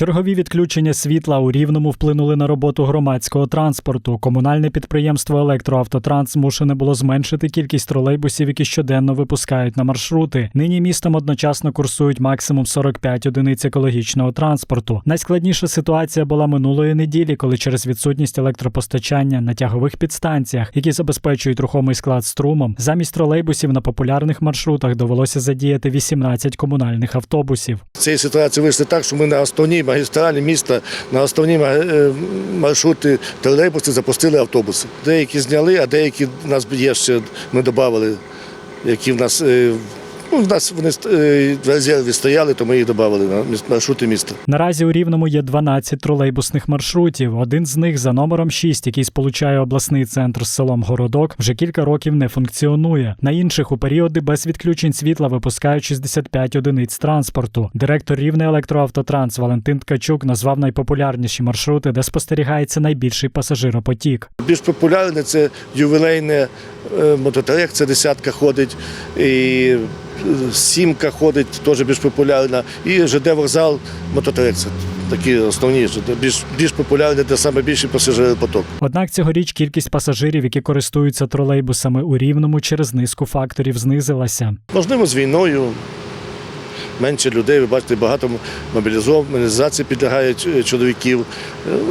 Чергові відключення світла у рівному вплинули на роботу громадського транспорту. Комунальне підприємство Електроавтотранс змушене було зменшити кількість тролейбусів, які щоденно випускають на маршрути. Нині містом одночасно курсують максимум 45 одиниць екологічного транспорту. Найскладніша ситуація була минулої неділі, коли через відсутність електропостачання на тягових підстанціях, які забезпечують рухомий склад струмом, замість тролейбусів на популярних маршрутах довелося задіяти 18 комунальних автобусів. Цієї ситуації вийшли так, що ми на основній магістралі міста, на основні е, маршрути тролейбуси запустили автобуси. Деякі зняли, а деякі в нас є ще, ми додали, які в нас. Ну, в нас вони е, в резерві стояли, то ми їх додали на маршрути міста. Наразі у Рівному є 12 тролейбусних маршрутів. Один з них за номером 6, який сполучає обласний центр з селом Городок, вже кілька років не функціонує. На інших у періоди без відключень світла випускають 65 одиниць транспорту. Директор Рівне електроавтотранс Валентин Ткачук назвав найпопулярніші маршрути, де спостерігається найбільший пасажиропотік. Більш популярне це ювілейне е, мототрек, це десятка ходить, і сімка ходить, теж більш популярна. І ЖД вокзал, мототрекси. Такі основні, більш, більш популярні, де саме більший пасажиропоток. Однак цьогоріч кількість пасажирів, які користуються тролейбусами у Рівному, через низку факторів знизилася. Можливо, з війною менше людей, ви бачите, багато мобілізації чоловіків.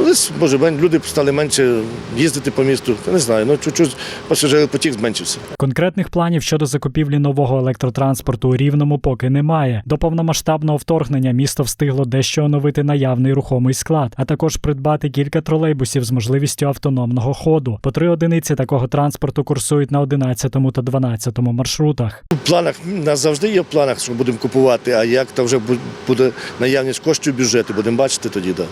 Е, Десь, може, люди стали менше їздити по місту. Не знаю, ну чуть-чуть пасажиропотік зменшився. Конкретних планів щодо закупівлі нового електротранспорту у Рівному поки немає. До повномасштабного вторгнення місто встигло дещо оновити наявний рухомий склад, а також придбати кілька тролейбусів з можливістю автономного ходу. По три одиниці такого транспорту курсують на 11 та 12 маршрутах. В планах у нас завжди є в планах, що будемо купувати, а як то вже бу- буде наявність коштів бюджету, будемо бачити тоді. Да.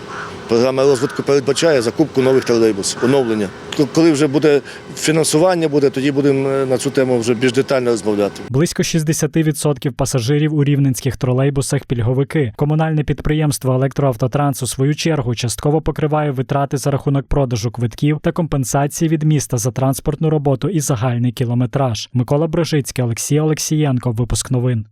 Програма розвитку передбачає закупку нових тролейбусів, оновлення. Коли вже буде фінансування, буде, тоді будемо е, на цю тему вже більш детально розмовляти. Близько 60% пасажирів у рівненських тролейбусах пільговики. Комунальне підприємство Електроавтотранс у свою чергу частково покриває витрати за рахунок продажу квитків та компенсації від міста за транспортну роботу і загальний кілометраж. Микола Брожицький, Олексій Олексієнко. Випуск новин.